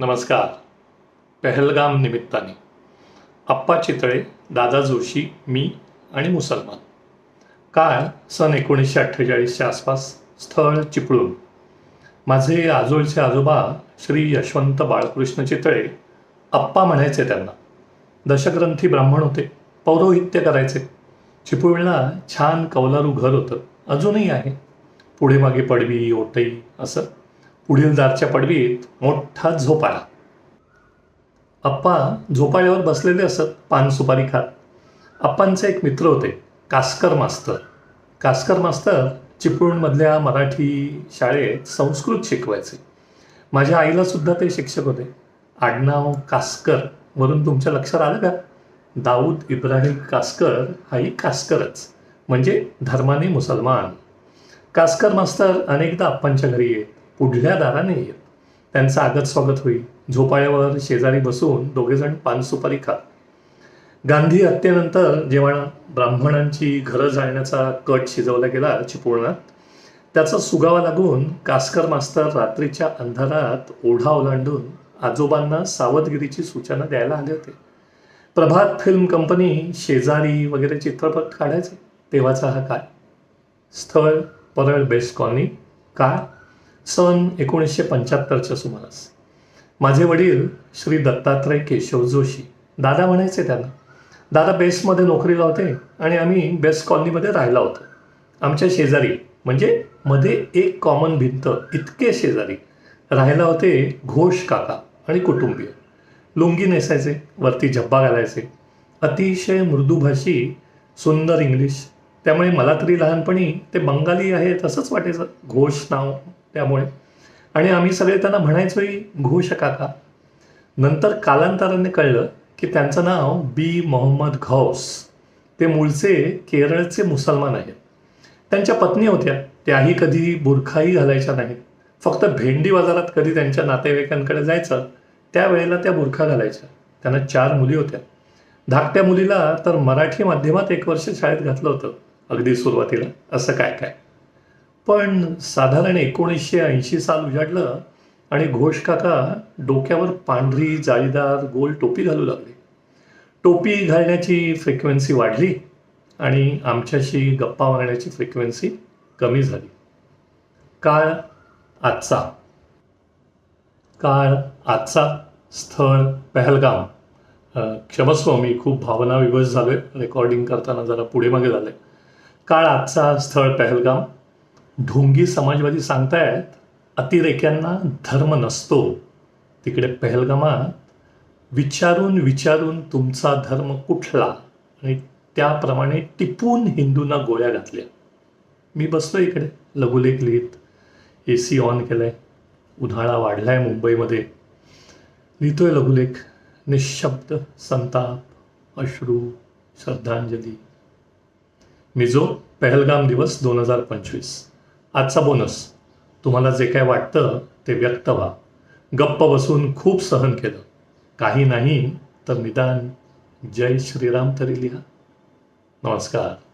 नमस्कार. पहलगाम निमित्ताने. आप्पा चितळे दादा जोशी मी आणि मुसलमान. काळ सन एकोणीसशे अठ्ठेचाळीसच्या आसपास स्थळ चिपळूण. माझे आजोळचे आजोबा श्री यशवंत बाळकृष्ण चितळे आप्पा म्हणायचे त्यांना. दशग्रंथी ब्राह्मण होते पौरोहित्य करायचे. चिपळूणला छान कौलारू घर होतं अजूनही आहे. पुढे मागे पडवी ओटई असं. पुढील दारच्या पडवीत मोठा झोपाळा अप्पा झोपाळ्यावर बसलेले असत पान सुपारी खात. अप्पांचे एक मित्र होते कास्कर मास्तर. कास्कर मास्तर चिपळूणमधल्या मराठी शाळेत संस्कृत शिकवायचे. माझ्या आईला सुद्धा ते शिक्षक होते. आडनाव कास्कर. वरून तुमच्या लक्षात आलं का? दाऊद इब्राहिम कास्कर हाही कास्करच म्हणजे धर्माने मुसलमान. कास्कर मास्तर अनेकदा अप्पांच्या घरी येत पुढल्या दाराने येत त्यांचं आगत स्वागत होईल. झोपाळ्यावर शेजारी बसून दोघेजण पानसुपारी खात गांधी हत्येनंतर जेव्हा ब्राह्मणांची घरं जाळण्याचा कट शिजवला गेला चिपळूणात त्याचा सुगावा लागून कास्कर मास्तर रात्रीच्या अंधारात ओढा ओलांडून आजोबांना सावधगिरीची सूचना द्यायला आले होते. प्रभात फिल्म कंपनी शेजारी वगैरे चित्रपट काढायचे. तेव्हाचा हा काय स्थळ परळ बेस्ट कॉलनी. काळ सन एकोणीसशे पंच्याहत्तरच्या सुमारास. माझे वडील श्री दत्तात्रय केशव जोशी. दादा म्हणायचे त्यांना दादा बेस्टमध्ये नोकरीला होते आणि आम्ही बेस्ट कॉलनीमध्ये राहिला होतो. आमच्या शेजारी म्हणजे मध्ये एक कॉमन भिंत इतके शेजारी. राहायला होते घोष काका आणि कुटुंबीय. लुंगी नेसायचे वरती झब्बा घालायचे. अतिशय मृदुभाषी सुंदर इंग्लिश. त्यामुळे मला तरी लहानपणी ते बंगाली आहे तसंच वाटायचं. घोष नाव त्यामुळे. आणि आम्ही सगळे त्यांना म्हणायचोही घोष काका. नंतर कालांतराने कळलं की त्यांचं नाव बी. मोहम्मद घौस. ते मूळचे केरळचे मुसलमान आहेत. त्यांच्या पत्नी होत्या. त्याही कधी बुरखाही घालायच्या नाहीत. फक्त भेंडी बाजारात कधी त्यांच्या नातेवाईकांकडे जायचं त्यावेळेला त्या बुरखा घालायच्या. त्यांना चार मुली होत्या. धाकट्या मुलीला तर मराठी माध्यमात एक वर्ष शाळेत घातलं होतं. अगदी सुरुवातीला. असं काय काय? पण साधारण एकोणीसशे ऐंशी साल उजाडलं आणि घोष काका डोक्यावर पांढरी जाळीदार गोल टोपी घालू लागले. टोपी घालण्याची फ्रिक्वेन्सी वाढली आणि आमच्याशी गप्पा मारण्याची फ्रिक्वेन्सी कमी झाली. काळ आजचा. काळ आजचा. स्थळ पहलगाम. क्षमस्व मी खूप भावनाविवश झालोय रेकॉर्डिंग करताना जरा पुढे मागे झाले. काळ आजचा स्थळ पहलगाम. ढोंगी समाजवादी सांगतायत अतिरेक्यांना धर्म नसतो. तिकडे पहलगामात विचारून विचारून तुमचा धर्म कुठला? आणि त्याप्रमाणे टिपून हिंदूंना गोळ्या घातल्या. मी बसलो इकडे लघुलेख लिहित. ए सी ऑन केलंय. उन्हाळा वाढलाय मुंबईमध्ये. लिहितोय लघुलेख. निशब्द संताप अश्रू श्रद्धांजली. मिझो पहलगाम दिवस दोन हजार पंचवीस. आजचा बोनस. तुम्हाला जे काय वाटतं ते व्यक्त व्हा. गप्प बसून खूप सहन केलं. काही नाही तर निदान जय श्रीराम तरी लिहा. नमस्कार.